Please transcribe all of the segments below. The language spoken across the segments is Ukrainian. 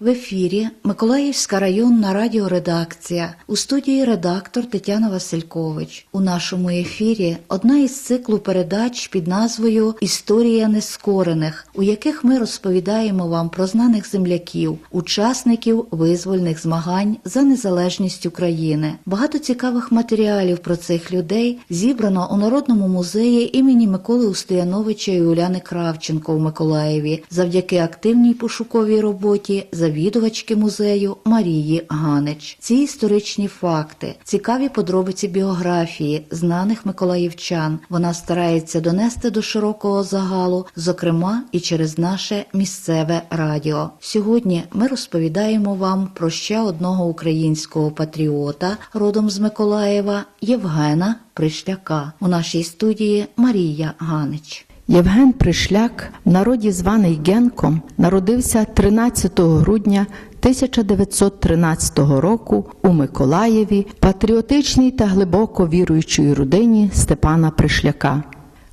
В ефірі Миколаївська районна радіоредакція у студії редактор Тетяна Василькович. У нашому ефірі одна із циклу передач під назвою Історія нескорених, у яких ми розповідаємо вам про знаних земляків, учасників визвольних змагань за незалежність України. Багато цікавих матеріалів про цих людей зібрано у Народному музеї імені Миколи Устояновича і Уляни Кравченко у Миколаєві завдяки активній пошуковій роботі завідувачки музею Марії Ганич. Ці історичні факти, цікаві подробиці біографії знаних миколаївчан. Вона старається донести до широкого загалу, зокрема і через наше місцеве радіо. Сьогодні ми розповідаємо вам про ще одного українського патріота родом з Миколаєва Євгена Пришляка. У нашій студії Марія Ганич. Євген Пришляк, в народі званий Генком, народився 13 грудня 1913 року у Миколаєві, патріотичній та глибоко віруючій родині Степана Пришляка.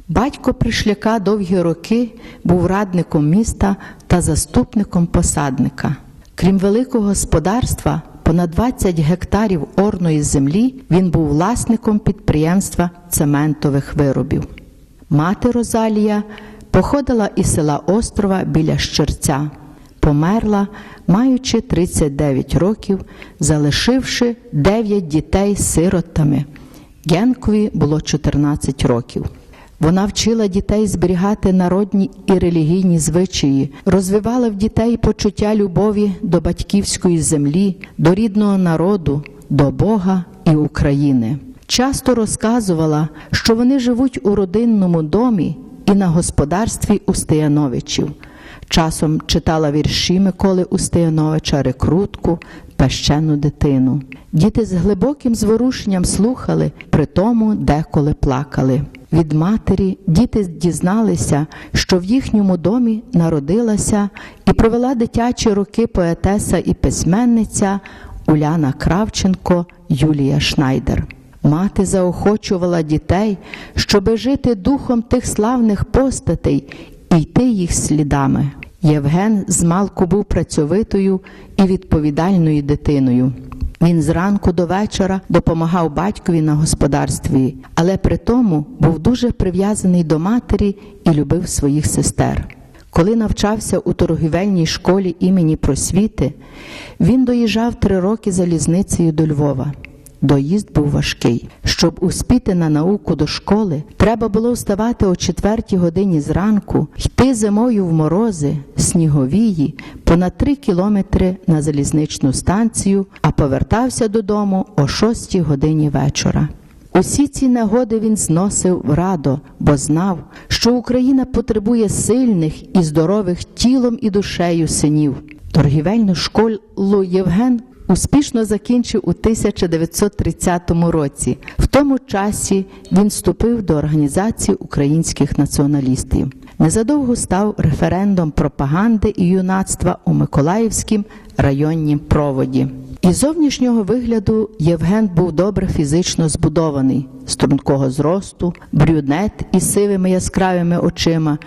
Батько Пришляка довгі роки був радником міста та заступником посадника. Крім великого господарства, понад 20 гектарів орної землі він був власником підприємства цементових виробів. Мати Розалія походила із села Острова біля Щерця, померла, маючи 39 років, залишивши 9 дітей сиротами. Генкові було 14 років. Вона вчила дітей зберігати народні і релігійні звичаї, розвивала в дітей почуття любові до батьківської землі, до рідного народу, до Бога і України. Часто розказувала, що вони живуть у родинному домі і на господарстві Устияновичів. Часом читала вірші Миколи Устияновича, рекрутку, пещену дитину. Діти з глибоким зворушенням слухали, при тому деколи плакали. Від матері діти дізналися, що в їхньому домі народилася і провела дитячі роки поетеса і письменниця Уляна Кравченко Юлія Шнайдер. Мати заохочувала дітей, щоби жити духом тих славних постатей і йти їх слідами. Євген змалку був працьовитою і відповідальною дитиною. Він зранку до вечора допомагав батькові на господарстві, але при тому був дуже прив'язаний до матері і любив своїх сестер. Коли навчався у торгівельній школі імені Просвіти, він доїжджав три роки залізницею до Львова. Доїзд був важкий. Щоб успіти на науку до школи, треба було вставати о четвертій годині зранку, йти зимою в морози, сніговії, понад три кілометри на залізничну станцію, а повертався додому о шостій годині вечора. Усі ці нагоди він зносив радо, бо знав, що Україна потребує сильних і здорових тілом і душею синів. Торгівельну школу Євген успішно закінчив у 1930 році. В тому часі він вступив до організації українських націоналістів. Незадовго став референдом пропаганди і юнацтва у Миколаївському районнім проводі. Із зовнішнього вигляду Євген був добре фізично збудований, стрункого зросту, брюнет із сивими яскравими очима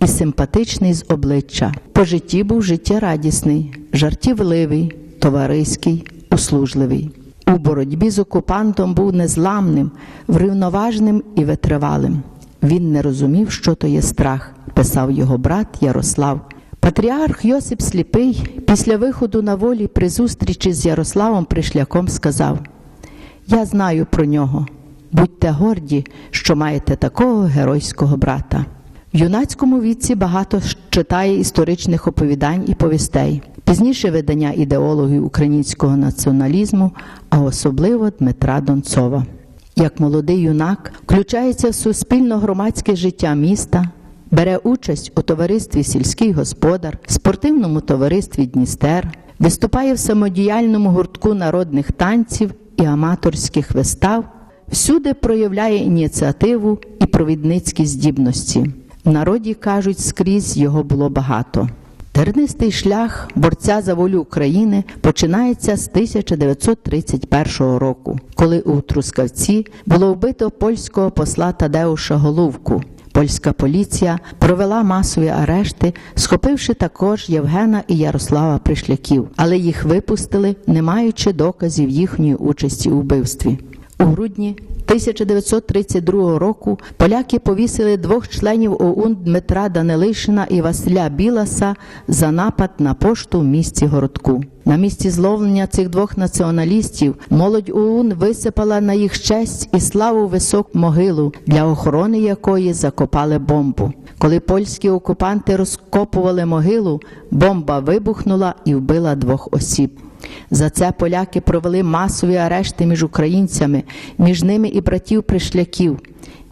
і симпатичний з обличчя. По житті був життєрадісний, жартівливий, товариський, услужливий. У боротьбі з окупантом був незламним, врівноважним і витривалим. Він не розумів, що то є страх, писав його брат Ярослав. Патріарх Йосип Сліпий після виходу на волі при зустрічі з Ярославом Пришляком сказав: Я знаю про нього. Будьте горді, що маєте такого геройського брата. В юнацькому віці багато читає історичних оповідань і повістей. Пізніше видання ідеологів українського націоналізму, а особливо Дмитра Донцова. Як молодий юнак включається в суспільно-громадське життя міста, бере участь у товаристві Сільський господар, спортивному товаристві Дністер, виступає в самодіяльному гуртку народних танців і аматорських вистав, всюди проявляє ініціативу і провідницькі здібності. В народі кажуть, скрізь його було багато. Тернистий шлях борця за волю України починається з 1931 року, коли у Трускавці було вбито польського посла Тадеуша Головку. Польська поліція провела масові арешти, схопивши також Євгена і Ярослава Пришляків, але їх випустили, не маючи доказів їхньої участі у вбивстві. У грудні 1932 року поляки повісили двох членів ОУН Дмитра Данилишина і Василя Біласа за напад на пошту в місті Городку. На місці зловлення цих двох націоналістів молодь ОУН висипала на їх честь і славу високу могилу, для охорони якої закопали бомбу. Коли польські окупанти розкопували могилу, бомба вибухнула і вбила двох осіб. За це поляки провели масові арешти між українцями, між ними і братів пришляків.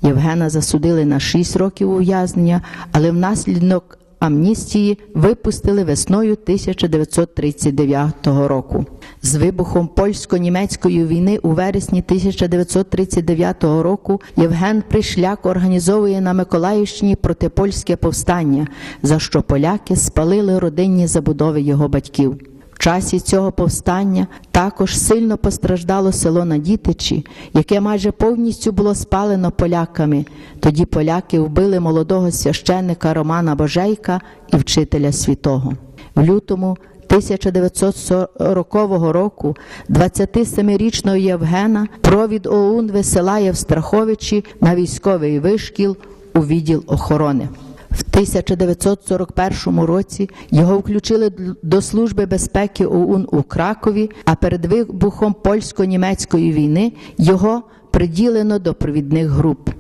Євгена засудили на 6 років ув'язнення, але внаслідок амністії випустили весною 1939 року. З вибухом польсько-німецької війни у вересні 1939 року Євген Пришляк організовує на Миколаївщині протипольське повстання, за що поляки спалили родинні забудови його батьків. Часі цього повстання також сильно постраждало село Надітичі, яке майже повністю було спалено поляками. Тоді поляки вбили молодого священника Романа Божейка і вчителя святого. В лютому 1940 року 27-річного Євгена провід ОУН висилає в Страховичі на військовий вишкіл у відділ охорони. В 1941 році його включили до Служби безпеки ОУН у Кракові, а перед вибухом польсько-німецької війни його приділено до провідних груп.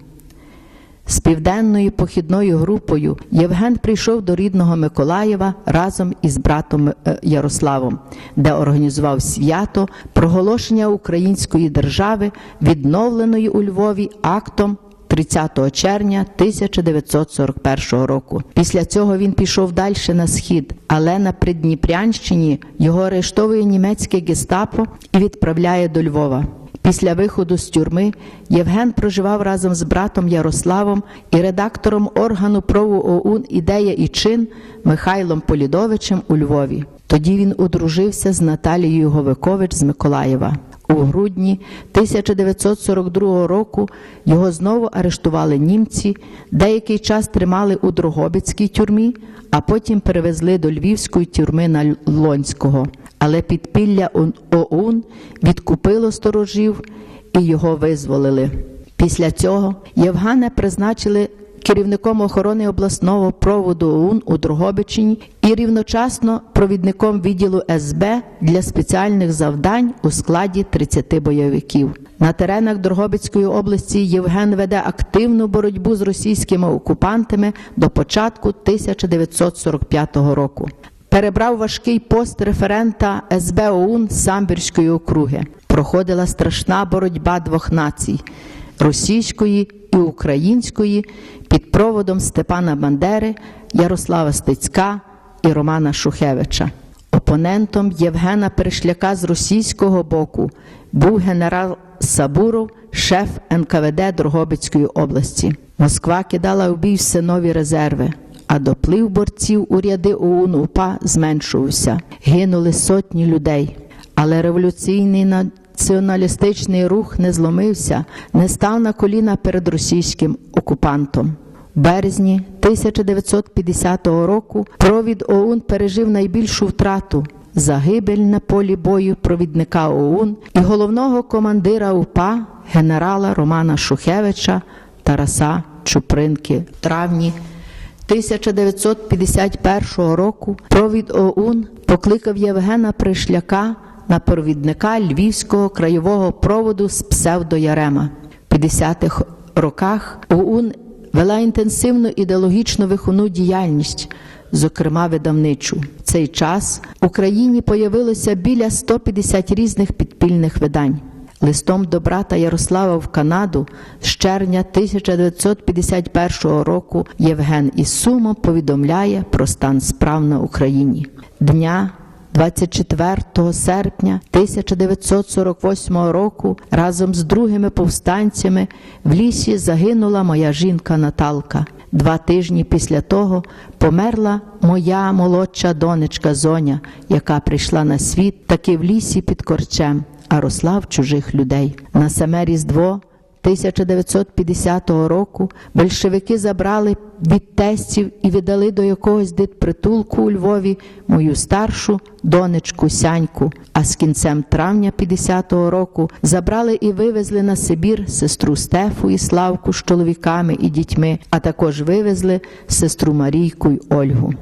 З південною похідною групою Євген прийшов до рідного Миколаєва разом із братом е, Ярославом, де організував свято проголошення української держави, відновленої у Львові актом 30 червня 1941 року. Після цього він пішов далі на схід, але на Придніпрянщині його арештовує німецьке гестапо і відправляє до Львова. Після виходу з тюрми Євген проживав разом з братом Ярославом і редактором органу праву ОУН Ідея і чин Михайлом Полідовичем у Львові. Тоді він одружився з Наталією Говикович з Миколаєва. У грудні 1942 року його знову арештували німці, деякий час тримали у Дрогобицькій тюрмі, а потім перевезли до Львівської тюрми на Лонського. Але підпілля ОУН відкупило сторожів і його визволили. Після цього Євгана призначили керівником охорони обласного проводу ОУН у Дрогобичині і рівночасно провідником відділу СБ для спеціальних завдань у складі 30 бойовиків. На теренах Дрогобицької області Євген веде активну боротьбу з російськими окупантами до початку 1945 року. Перебрав важкий пост референта СБ ОУН Самбірської округи. Проходила страшна боротьба двох націй російської і української під проводом Степана Бандери, Ярослава Стецька і Романа Шухевича. Опонентом Євгена Перешляка з російського боку був генерал Сабуров, шеф НКВД Дрогобицької області. Москва кидала у бій все нові резерви, а доплив борців у ряди ОУН УПА зменшувався. Гинули сотні людей. Але революційний націоналістичний рух не зломився, не став на коліна перед російським окупантом. В березні 1950 року провід ОУН пережив найбільшу втрату загибель на полі бою провідника ОУН і головного командира УПА генерала Романа Шухевича Тараса Чупринки в травні 1951 року провід ОУН покликав Євгена Пришляка на провідника Львівського краєвого проводу з псевдоярема. В 50-х роках ОУН вела інтенсивну ідеологічну виховну діяльність, зокрема видавничу. В цей час в Україні появилося біля 150 різних підпільних видань. Листом до брата Ярослава в Канаду з червня 1951 року Євген із сумом повідомляє про стан справ на Україні. Дня 24 серпня 1948 року разом з другими повстанцями в лісі загинула моя жінка Наталка. Два тижні після того померла моя молодша донечка Зоня, яка прийшла на світ таки в лісі під корчем, а росла в чужих людей. На саме Різдво 1950 року большевики забрали від тестів і віддали до якогось дитпритулку у Львові мою старшу донечку Сяньку. А з кінцем травня 50-го року забрали і вивезли на Сибір сестру Стефу і Славку з чоловіками і дітьми, а також вивезли сестру Марійку й Ольгу.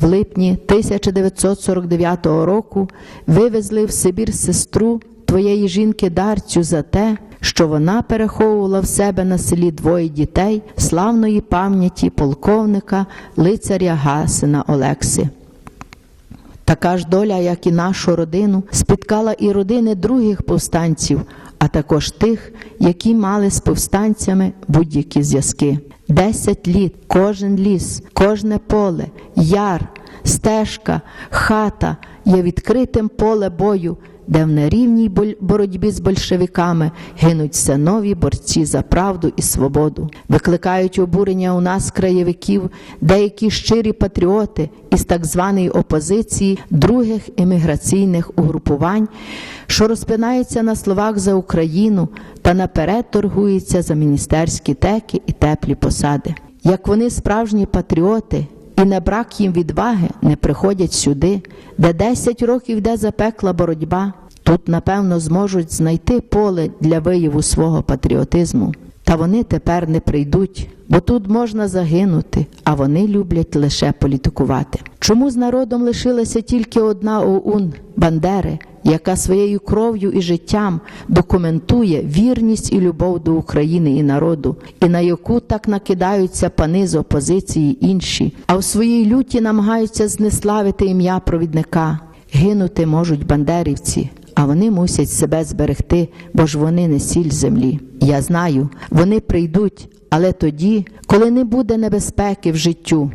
В липні 1949 року вивезли в Сибір сестру твоєї жінки Дарцю за те, що вона переховувала в себе на селі двоє дітей славної пам'яті полковника лицаря Гасина Олекси. Така ж доля, як і нашу родину, спіткала і родини других повстанців, а також тих, які мали з повстанцями будь-які зв'язки. Десять літ кожен ліс, кожне поле, яр, стежка, хата є відкритим поле бою, де в нерівній боротьбі з большевиками гинуть все нові борці за правду і свободу. Викликають обурення у нас краєвиків, деякі щирі патріоти із так званої опозиції других еміграційних угрупувань, що розпинаються на словах за Україну та наперед торгуються за міністерські теки і теплі посади. Як вони справжні патріоти, і на брак їм відваги не приходять сюди, де 10 років йде запекла боротьба. Тут, напевно, зможуть знайти поле для вияву свого патріотизму. Та вони тепер не прийдуть, бо тут можна загинути, а вони люблять лише політикувати. Чому з народом лишилася тільки одна ОУН Бандери, яка своєю кров'ю і життям документує вірність і любов до України і народу, і на яку так накидаються пани з опозиції інші, а в своїй люті намагаються знеславити ім'я провідника. Гинути можуть бандерівці, а вони мусять себе зберегти, бо ж вони не сіль землі. Я знаю, вони прийдуть, але тоді, коли не буде небезпеки в життю.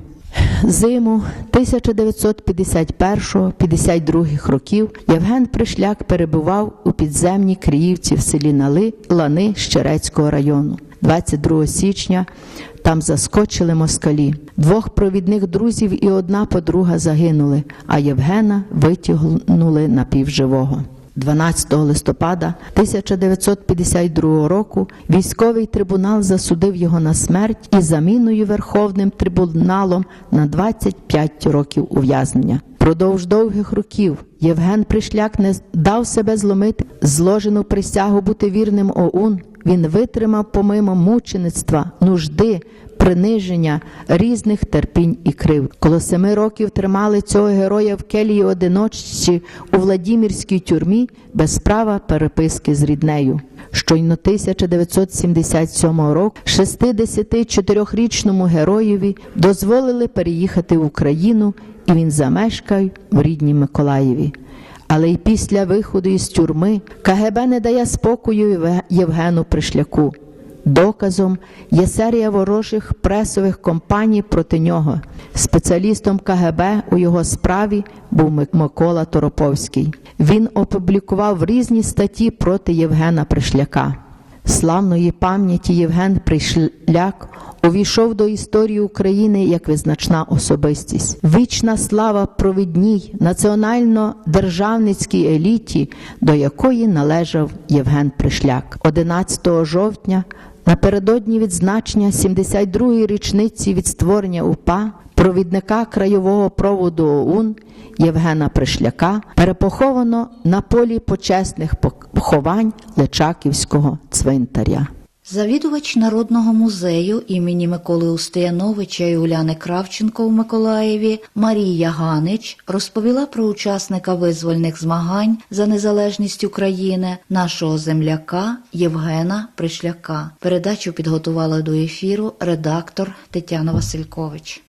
Зиму 1951-52 років Євген Пришляк перебував у підземній Криївці в селі Нали Лани Щерецького району. 22 січня там заскочили москалі. Двох провідних друзів і одна подруга загинули, а Євгена витягнули напівживого. 12 листопада 1952 року військовий трибунал засудив його на смерть із заміною Верховним трибуналом на 25 років ув'язнення. Продовж довгих років Євген Пришляк не дав себе зломити зложену присягу бути вірним ОУН. Він витримав помимо мучеництва, нужди, приниження, різних терпінь і крив. Коло семи років тримали цього героя в келії одиночці у Владімірській тюрмі без права переписки з ріднею. Щойно 1977 року 64-річному героєві дозволили переїхати в Україну, і він замешкав в рідній Миколаєві. Але й після виходу із тюрми КГБ не дає спокою Євгену Пришляку. Доказом є серія ворожих пресових компаній проти нього. Спеціалістом КГБ у його справі був Микола Тороповський. Він опублікував різні статті проти Євгена Пришляка. Славної пам'яті Євген Пришляк увійшов до історії України як визначна особистість. Вічна слава провідній національно-державницькій еліті, до якої належав Євген Пришляк. 11 жовтня напередодні відзначення 72-ї річниці від створення УПА провідника краєвого проводу ОУН Євгена Пришляка перепоховано на полі почесних поховань Личаківського цвинтаря. Завідувач Народного музею імені Миколи Устояновича і Уляни Кравченко в Миколаєві Марія Ганич розповіла про учасника визвольних змагань за незалежність України, нашого земляка Євгена Пришляка. Передачу підготувала до ефіру редактор Тетяна Василькович.